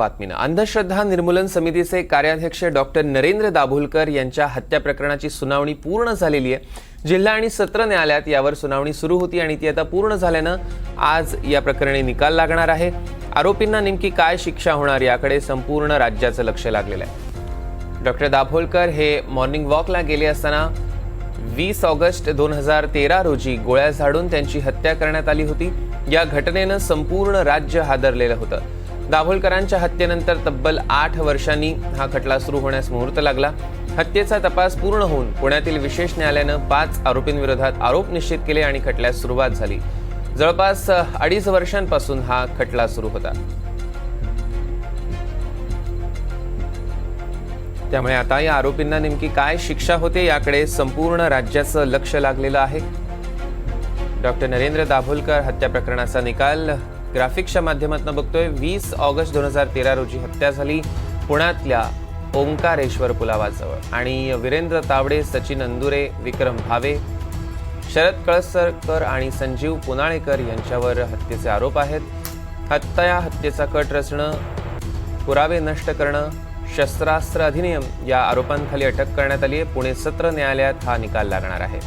बातमीनं. अंधश्रद्धा निर्मूलन समितीचे कार्याध्यक्ष डॉक्टर नरेंद्र दाभोलकर यांच्या हत्या प्रकरणाची सुनावणी पूर्ण झालेली आहे. जिल्हा आणि सत्र न्यायालयात यावर सुनावणी सुरू होती आणि ती आता पूर्ण झाल्यानं आज या प्रकरणी निकाल लागणार आहे. आरोपींना नेमकी काय शिक्षा होणार याकडे संपूर्ण राज्याचं लक्ष लागलेलं आहे. डॉक्टर दाभोलकर हे मॉर्निंग वॉकला गेले असताना वीस ऑगस्ट दोन हजार तेरा रोजी गोळ्या झाडून त्यांची हत्या करण्यात आली होती. या घटनेनं संपूर्ण राज्य हादरलेलं होतं. दाभोलकरांच्या हत्येनंतर तब्बल आठ वर्षांनी हा खटला सुरू होण्यास मुहूर्त लागला. हत्येचा तपास पूर्ण होऊन पुण्यातील विशेष न्यायालयानं पाच आरोपींविरोधात आरोप निश्चित केले आणि खटल्यास सुरुवात झाली. जवळपास अडीच वर्षांपासून हा खटला सुरू होता. त्यामुळे आता या आरोपींना नेमकी काय शिक्षा होते याकडे संपूर्ण राज्याचं लक्ष लागलेलं आहे. डॉक्टर नरेंद्र दाभोलकर हत्या प्रकरणाचा निकाल ग्राफिक्सच्या माध्यमातून बघतोय वीस ऑगस्ट दोन हजार तेरा रोजी हत्या झाली पुण्यातल्या ओंकारेश्वर पुलावाजवळ. आणि वीरेंद्र तावडे सचिन अंदुरे विक्रम भावे शरद कळसरकर आणि संजीव पुनाळेकर यांच्यावर हत्येचे आरोप आहेत. हत्या हत्येचा कट रचणं पुरावे नष्ट करणं शस्त्रास्त्र अधिनियम या आरोपांखाली अटक करण्यात आली आहे. पुणे सत्र न्यायालयात हा निकाल लागणार आहे.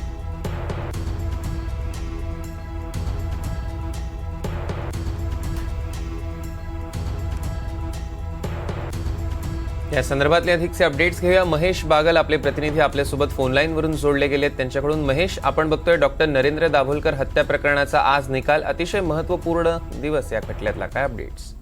या संदर्भातले अधिकचे अपडेट्स घेऊया. महेश बागल आपले प्रतिनिधी आपल्यासोबत फोनलाईनवरून जोडले गेलेत. त्यांच्याकडून महेश आपण बघतोय डॉक्टर नरेंद्र दाभोलकर हत्या प्रकरणाचा आज निकाल. अतिशय महत्त्वपूर्ण दिवस या खटल्यातला. काय अपडेट्स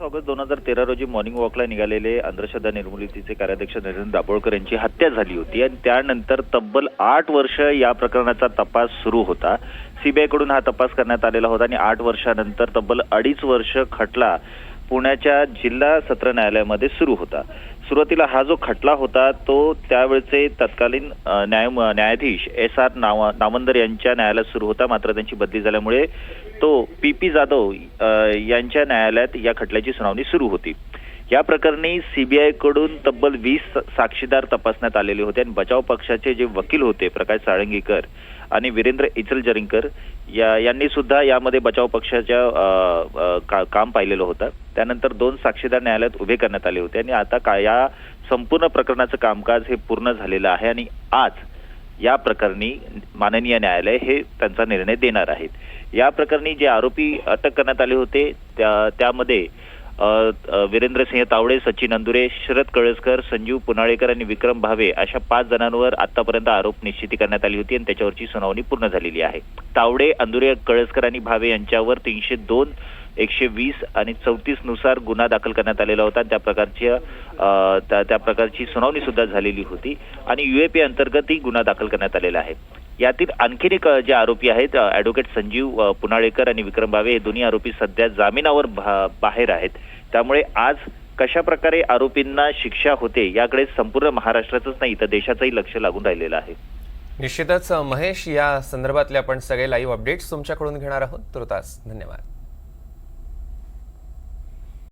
ऑगस्ट दोन हजार तेरा रोजी मॉर्निंग वॉकला निघालेले अंधश्रद्धा निर्मूलितीचे कार्याध्यक्ष नरेंद्र दाभोळकर यांची हत्या झाली होती. आणि त्यानंतर तब्बल आठ वर्ष या प्रकरणाचा तपास सुरू होता. सीबीआयकडून हा तपास करण्यात आलेला होता आणि आठ वर्षानंतर तब्बल अडीच वर्ष खटला पुण्याच्या जिल्हा सत्र न्यायालयामध्ये सुरू होता. सुरुवातीला हा जो खटला होता तो त्यावेळचे तत्कालीन न्याय न्यायाधीश एस आर नाव नामंदर यांच्या न्यायालयात सुरू होता. मात्र त्यांची बदली झाल्यामुळे तो पी पी जाधव यांच्या न्यायालयात या खटल्याची सुनावणी सुरू होती. या प्रकरणी सीबीआयकडून तब्बल वीस साक्षीदार तपासण्यात आलेले होते आणि बचाव पक्षाचे जे वकील होते प्रकाश साळंगीकर आणि वीरेंद्र इचलजरिंकर या यांनी सुद्धा यामध्ये बचाव पक्षाच्या का- काम पाहिलेलं होतं. त्यानंतर दोन साक्षीदार न्यायालयात उभे करण्यात आले होते आणि आता का या संपूर्ण प्रकरणाचं कामकाज हे पूर्ण झालेलं आहे आणि आज या प्रकरणी माननीय न्यायालय हे त्यांचा निर्णय देणार आहेत. या प्रकरणी जे आरोपी अटक करण्यात आले होते त्या त्यामध्ये त्या वीरेंद्रसिंह तावडे सचिन अंदुरे शरद कळसकर संजीव पुनाळेकर आणि विक्रम भावे अशा पाच जणांवर आतापर्यंत आरोप निश्चिती करण्यात आली होती आणि त्याच्यावरची सुनावणी पूर्ण झालेली आहे. तावडे अंदुरे कळसकर आणि भावे यांच्यावर तीनशे दोन एकशे वीस आणि चौतीसनुसार गुन्हा दाखल करण्यात आलेला होता. त्या प्रकारच्या त्या त्या प्रकारची सुनावणी सुद्धा झालेली होती आणि युएपी अंतर्गतही गुन्हा दाखल करण्यात आलेला आहे. यातील आणखीन एक जे आरोपी आहेत अ, ॲडव्होकेट संजीव पुनाळेकर आणि विक्रम भावे हे दोन्ही आरोपी सध्या जामिनावर भा- बाहेर आहेत. त्यामुळे आज कशा प्रकारे आरोपींना शिक्षा होते याकडे संपूर्ण महाराष्ट्राचंच नाही तर देशाचंही लक्ष लागून राहिलेलं आहे. निश्चितच महेश या संदर्भातले आपण सगळे लाईव्ह अपडेट्स तुमच्याकडून घेणार आहोत. तुर्तास धन्यवाद.